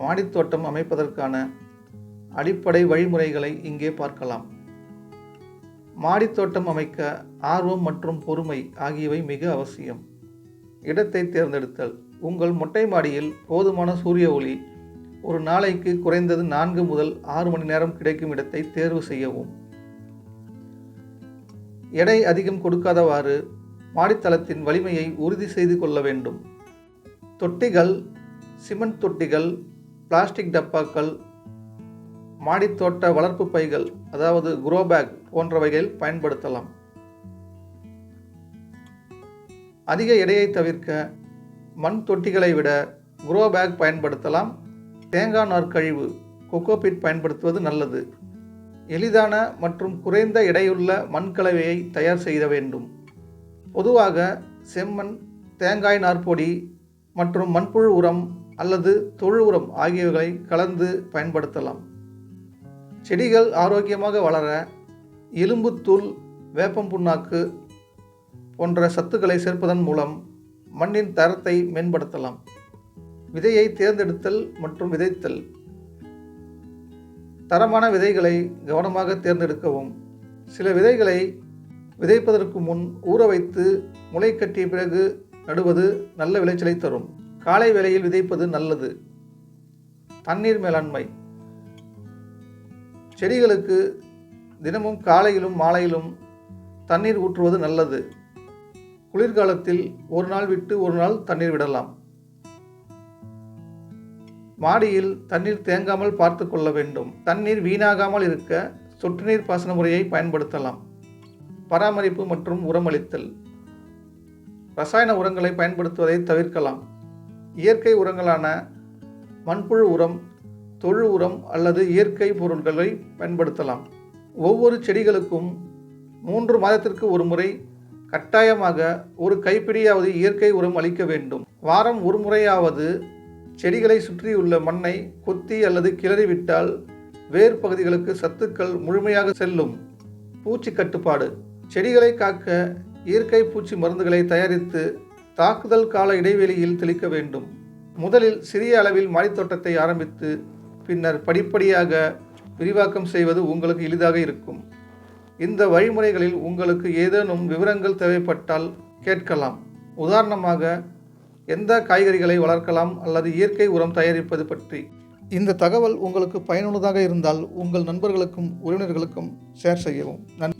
மாடித்தோட்டம் அமைப்பதற்கான அடிப்படை வழிமுறைகளை இங்கே பார்க்கலாம். மாடித்தோட்டம் அமைக்க ஆர்வம் மற்றும் பொறுமை ஆகியவை மிக அவசியம். இடத்தை தேர்ந்தெடுத்தல். உங்கள் மொட்டை மாடியில் போதுமான சூரிய ஒளி ஒரு நாளைக்கு குறைந்தது நான்கு முதல் ஆறு மணி நேரம் கிடைக்கும் இடத்தை தேர்வு செய்யவும். எடை அதிகம் கொடுக்காதவாறு மாடித்தளத்தின் வலிமையை உறுதி செய்து கொள்ள வேண்டும். தொட்டிகள் சிமெண்ட் தொட்டிகள் பிளாஸ்டிக் டப்பாக்கள் மாடித்தோட்ட வளர்ப்பு பைகள் அதாவது குரோ பேக் போன்றவைகளில் பயன்படுத்தலாம். அதிக எடையை தவிர்க்க மண் தொட்டிகளை விட குரோ பேக் பயன்படுத்தலாம். தேங்காய் நார்கழிவு கொக்கோபிட் பயன்படுத்துவது நல்லது. எளிதான மற்றும் குறைந்த எடையுள்ள மண் கலவையை தயார் செய்ய வேண்டும். பொதுவாக செம்மண் தேங்காய் நார்ப்பொடி மற்றும் மண்புழு உரம் அல்லது தொழு உரம் ஆகியவைகளை கலந்து பயன்படுத்தலாம். செடிகள் ஆரோக்கியமாக வளர எலும்புத்தூள் வேப்பம் புண்ணாக்கு போன்ற சத்துக்களை சேர்ப்பதன் மூலம் மண்ணின் தரத்தை மேம்படுத்தலாம். விதையை தேர்ந்தெடுத்தல் மற்றும் விதைத்தல். தரமான விதைகளை கவனமாக தேர்ந்தெடுக்கவும். சில விதைகளை விதைப்பதற்கு முன் ஊற வைத்து முளை கட்டிய பிறகு நடுவது நல்ல விளைச்சலை தரும். காலை வேளையில் விதைப்பது நல்லது. தண்ணீர் மேலாண்மை. செடிகளுக்கு தினமும் காலையிலும் மாலையிலும் தண்ணீர் ஊற்றுவது நல்லது. குளிர்காலத்தில் ஒரு நாள் விட்டு ஒரு நாள் தண்ணீர் விடலாம். மாடியில் தண்ணீர் தேங்காமல் பார்த்து கொள்ள வேண்டும். தண்ணீர் வீணாகாமல் இருக்க சொட்டு நீர் பாசன முறையை பயன்படுத்தலாம். பராமரிப்பு மற்றும் உரமளித்தல். ரசாயன உரங்களை பயன்படுத்துவதை தவிர்க்கலாம். இயற்கை உரங்களான மண்புழு உரம் தொழு உரம் அல்லது இயற்கை பொருட்களை பயன்படுத்தலாம். ஒவ்வொரு செடிகளுக்கும் மூன்று மாதத்திற்கு ஒரு முறை கட்டாயமாக ஒரு கைப்பிடியாவது இயற்கை உரம் அளிக்க வேண்டும். வாரம் ஒரு முறையாவது செடிகளை சுற்றியுள்ள மண்ணை கொத்தி அல்லது கிளறிவிட்டால் வேர் பகுதிகளுக்கு சத்துக்கள் முழுமையாக செல்லும். பூச்சி கட்டுப்பாடு. செடிகளை காக்க இயற்கை பூச்சி மருந்துகளை தயாரித்து தாக்குதல் கால இடைவெளியில் தெளிக்க வேண்டும். முதலில் சிறிய அளவில் மாடித்தோட்டத்தை ஆரம்பித்து பின்னர் படிப்படியாக விரிவாக்கம் செய்வது உங்களுக்கு எளிதாக இருக்கும். இந்த வழிமுறைகளில் உங்களுக்கு ஏதேனும் விவரங்கள் தேவைப்பட்டால் கேட்கலாம். உதாரணமாக எந்த காய்கறிகளை வளர்க்கலாம் அல்லது இயற்கை உரம் தயாரிப்பது பற்றி. இந்த தகவல் உங்களுக்கு பயனுள்ளதாக இருந்தால் உங்கள் நண்பர்களுக்கும் உறவினர்களுக்கும் ஷேர் செய்யவும். நன்